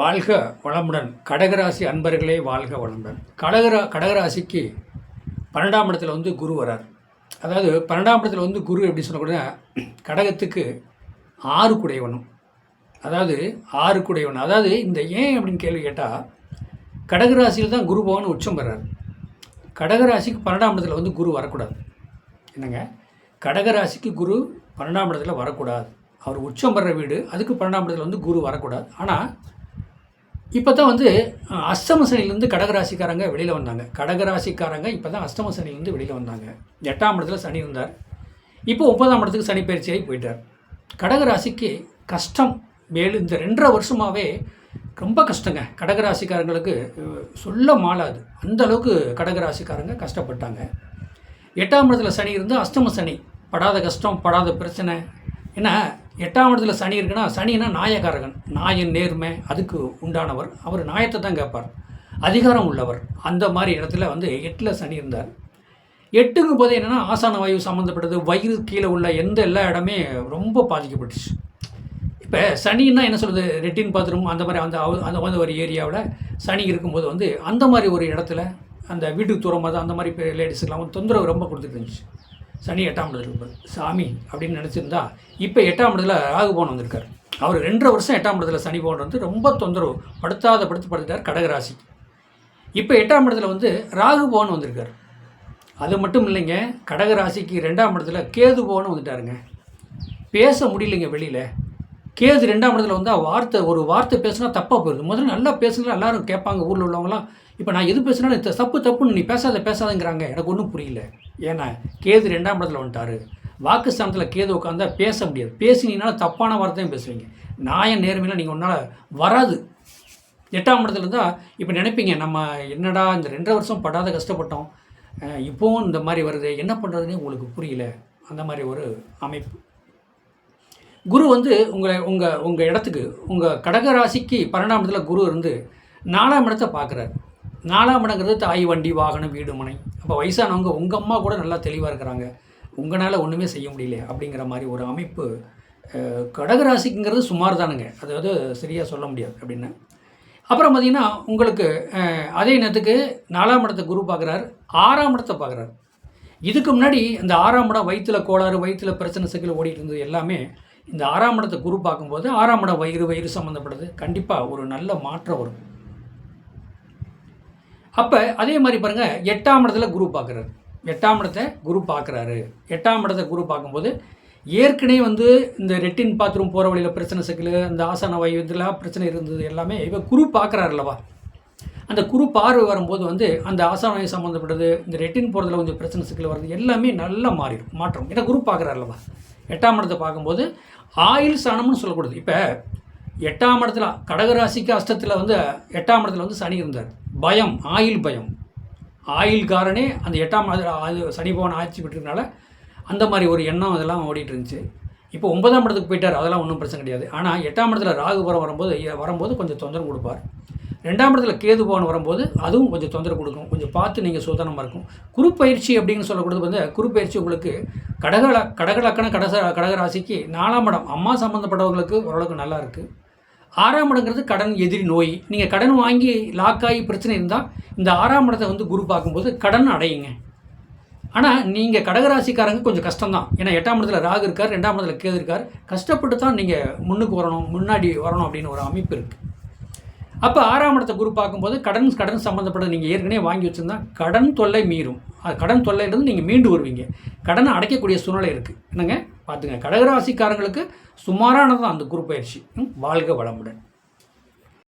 வாழ்க வளமுடன். கடகராசி அன்பர்களே வாழ்க வளமுடன். கடகரா கடகராசிக்கு பன்னெண்டாம் இடத்துல வந்து குரு வரார். அதாவது பன்னெண்டாம் இடத்துல வந்து குரு எப்படி சொல்லக்கூட கடகத்துக்கு ஆறு குடையவனும். அதாவது ஆறு குடையவன். அதாவது இந்த ஏன் அப்படின்னு கேள்வி கேட்டால் கடகராசியில் தான் குரு பகவான் உச்சம் பெறார். கடகராசிக்கு பன்னெண்டாம் இடத்துல வந்து குரு வரக்கூடாது. என்னங்க? கடகராசிக்கு குரு பன்னெண்டாம் இடத்துல வரக்கூடாது. அவர் உச்சம் பெற வீடு அதுக்கு பன்னெண்டாம் இடத்துல வந்து குரு வரக்கூடாது. ஆனால் இப்போ தான் வந்து அஷ்டம சனிலேருந்து கடகராசிக்காரங்க வெளியில் வந்தாங்க. கடகராசிக்காரங்க இப்போ தான் அஷ்டம சனிலேருந்து வெளியில் வந்தாங்க. எட்டாம் இடத்துல சனி இருந்தார். இப்போ ஒன்பதாம் இடத்துக்கு சனி பயிற்சியாகி போயிட்டார். கடகராசிக்கு கஷ்டம் மேலும் இந்த ரெண்டரை வருஷமாகவே ரொம்ப கஷ்டங்க. கடகராசிக்காரங்களுக்கு சொல்ல மாளாது. அந்த அளவுக்கு கடகராசிக்காரங்க கஷ்டப்பட்டாங்க. எட்டாம் இடத்துல சனி இருந்து அஷ்டம சனி. படாத கஷ்டம் படாத பிரச்சனை. ஏன்னா எட்டாம் இடத்துல சனி இருக்குன்னா சனினா நாயகாரகன் நாயன் நேர்மை அதுக்கு உண்டானவர். அவர் நாயத்தை தான் கேட்பார். அதிகாரம் உள்ளவர். அந்த மாதிரி இடத்துல வந்து எட்டில் சனி இருந்தார். எட்டுங்கும் போது என்னென்னா ஆசான வாயு சம்மந்தப்பட்டது வயிறு கீழே உள்ள எந்த எல்லா இடமே ரொம்ப பாதிக்கப்பட்டுச்சு. இப்போ சனின்னா என்ன சொல்கிறது ரெட்டின் பாத்ரூம் அந்த மாதிரி அந்த அந்த மாதிரி ஒரு ஏரியாவில் சனி இருக்கும்போது வந்து அந்த மாதிரி ஒரு இடத்துல அந்த வீட்டுக்கு தூரமாக தான் அந்த மாதிரி லேடிஸுக்கெல்லாம் வந்து தொந்தரவு ரொம்ப கொடுத்துட்டு இருந்துச்சு. சனி எட்டாம் இடத்துல இருப்பார். சாமி அப்படின்னு நினச்சிருந்தா இப்போ எட்டாம் இடத்துல ராகுபவன் வந்திருக்கார். அவர் ரெண்டரை வருஷம் எட்டாம் இடத்துல சனி பவன் வந்து ரொம்ப தொந்தரவு படுத்தாத படுத்து படுத்துட்டார் கடகராசி. இப்போ எட்டாம் இடத்துல வந்து ராகு போன் வந்திருக்கார். அது மட்டும் இல்லைங்க கடகராசிக்கு ரெண்டாம் இடத்துல கேது போன் வந்துட்டாருங்க. பேச முடியலைங்க வெளியில். கேது ரெண்டாம் இடத்துல வந்தால் வார்த்தை ஒரு வார்த்தை பேசுனா தப்பாக போயிடுது முதல்ல நல்லா பேசுனா எல்லாரும் கேட்பாங்க ஊரில் உள்ளவங்களாம் இப்போ நான் எது பேசுனாலும் தப்பு தப்புன்னு நீ பேசாத பேசாதங்கிறாங்க. எனக்கு ஒன்றும் புரியல. ஏன்னா கேது ரெண்டாம் இடத்துல வந்துட்டாரு. வாக்குஸ்தானத்தில் கேது உட்காந்தா பேச முடியாது. பேசினீங்கனால தப்பான வார்த்தையும் பேசுவீங்க. நியாயம் நேர்மையில் நீங்கள் ஒன்றால் வராது. எட்டாம் இடத்துல இருந்தால் இப்போ நினைப்பீங்க நம்ம என்னடா இந்த ரெண்டரை வருஷம் படாத கஷ்டப்பட்டோம். இப்போவும் இந்த மாதிரி வருது. என்ன பண்ணுறதுனே உங்களுக்கு புரியல. அந்த மாதிரி ஒரு அமைப்பு. குரு வந்து உங்களை உங்கள் உங்கள் இடத்துக்கு உங்கள் கடக ராசிக்கு பன்னெண்டாம் இடத்துல குரு இருந்து நாலாம் இடத்த பார்க்குறாரு. நாலாம் இடங்கிறது தாய் வண்டி வாகனம் வீடு மனை. அப்போ வயசானவங்க உங்கள் அம்மா கூட நல்லா தெளிவாக இருக்கிறாங்க. உங்களால் ஒன்றுமே செய்ய முடியல அப்படிங்கிற மாதிரி ஒரு அமைப்பு கடகராசிக்குங்கிறது சுமார் தானுங்க அதாவது சரியாக சொல்ல முடியாது அப்படின்னு. அப்புறம் பார்த்திங்கன்னா உங்களுக்கு அதே நேரத்துக்கு நாலாம் இடத்தை குரு பார்க்குறாரு ஆறாம் இடத்தை பார்க்குறாரு இதுக்கு முன்னாடி இந்த ஆறாம் இடம் வயிற்றுல கோளாறு வயிற்றுல பிரச்சனை சிக்கல் ஓடிட்டு இருந்தது எல்லாமே இந்த ஆறாம் இடத்தை குரு பார்க்கும்போது ஆறாம் இடம் வயிறு வயிறு சம்மந்தப்பட்டது கண்டிப்பாக ஒரு நல்ல மாற்றம் வரும். அப்போ அதே மாதிரி பாருங்கள் எட்டாம் இடத்துல குரு பார்க்குறாரு. எட்டாம் இடத்தை குரு பார்க்குறாரு. எட்டாம் இடத்தை குரு பார்க்கும்போது ஏற்கனவே வந்து இந்த ரெட்டின் பாத்ரூம் போகிற வழியில் பிரச்சனை சிக்கல் அந்த ஆசன வாயு இதெல்லாம் பிரச்சனை இருந்தது எல்லாமே இப்போ குரு பார்க்குறாருல்லவா? அந்த குரு பார்வை வரும்போது வந்து அந்த ஆசன வாயு சம்மந்தப்பட்டது இந்த ரெட்டின் போகிறதுல கொஞ்சம் பிரச்சனை சிக்கல் வருது எல்லாமே நல்லா மாறிடும் மாற்றம். ஏன்னா குரு பார்க்குறாருல்லவா? எட்டாம் இடத்தை பார்க்கும்போது ஆயில் சாணம்னு சொல்லக்கூடாது. இப்போ எட்டாம் இடத்துல கடகராசிக்கு அஷ்டத்தில் வந்து எட்டாம் இடத்துல வந்து சனி இருந்தார். பயம் ஆயில் பயம். ஆயில்காரனே அந்த எட்டாம் இடத்துல அது சனி பவன் ஆட்சி பெற்றதுனால அந்த மாதிரி ஒரு எண்ணம் அதெல்லாம் ஓடிட்டு இருந்துச்சு இப்போ ஒன்பதாம் இடத்துக்கு போயிட்டார் அதெல்லாம் ஒன்றும் பிரச்சனை கிடையாது. ஆனால் எட்டாம் இடத்துல ராகுபுரம் வரும்போது வரும்போது கொஞ்சம் தொந்தரவு கொடுப்பார். ரெண்டாம் இடத்துல கேது பவன் வரும்போது அதுவும் கொஞ்சம் தொந்தரவு கொடுக்கும். கொஞ்சம் பார்த்து நீங்கள் சுதனமாக இருக்கும். குறுப்பயிற்சி அப்படின்னு சொல்லக்கூடியது வந்து குரு பயிற்சி உங்களுக்கு கடகல கடகலக்கண கடச கடகராசிக்கு நாலாம் இடம். அம்மா சம்மந்தப்பட்டவங்களுக்கு ஓரளவுக்கு நல்லா இருக்குது ஆறாம் இடங்கிறது கடன் எதிரி நோய். நீங்கள் கடன் வாங்கி லாக் ஆகி பிரச்சனை இருந்தால் இந்த ஆறாம் இடத்தை வந்து குரு பார்க்கும்போது கடன் அடையுங்க. ஆனால் நீங்கள் கடகராசிக்காரங்க கொஞ்சம் கஷ்டம்தான். ஏன்னா எட்டாம் இடத்துல ராகு இருக்கார் ரெண்டாம் இடத்துல கேது இருக்கார். கஷ்டப்பட்டு தான் நீங்கள் முன்னுக்கு வரணும் முன்னாடி வரணும் அப்படின்னு ஒரு அமைப்பு இருக்குது அப்போ ஆறாம் இடத்தை குரு பார்க்கும்போது கடன் கடன் சம்மந்தப்பட்ட நீங்கள் ஏற்கனவே வாங்கி வச்சுருந்தா கடன் தொல்லை மீறும். அது கடன் தொல்லையிலேருந்து நீங்கள் மீண்டு வருவீங்க. கடனை அடைக்கக்கூடிய சூழ்நிலை இருக்குது என்னங்க? பார்த்துங்க. கடகராசிக்காரங்களுக்கு சுமாரானது தான் அந்த குரு பயிற்சி வாழ்க வளமுடன்.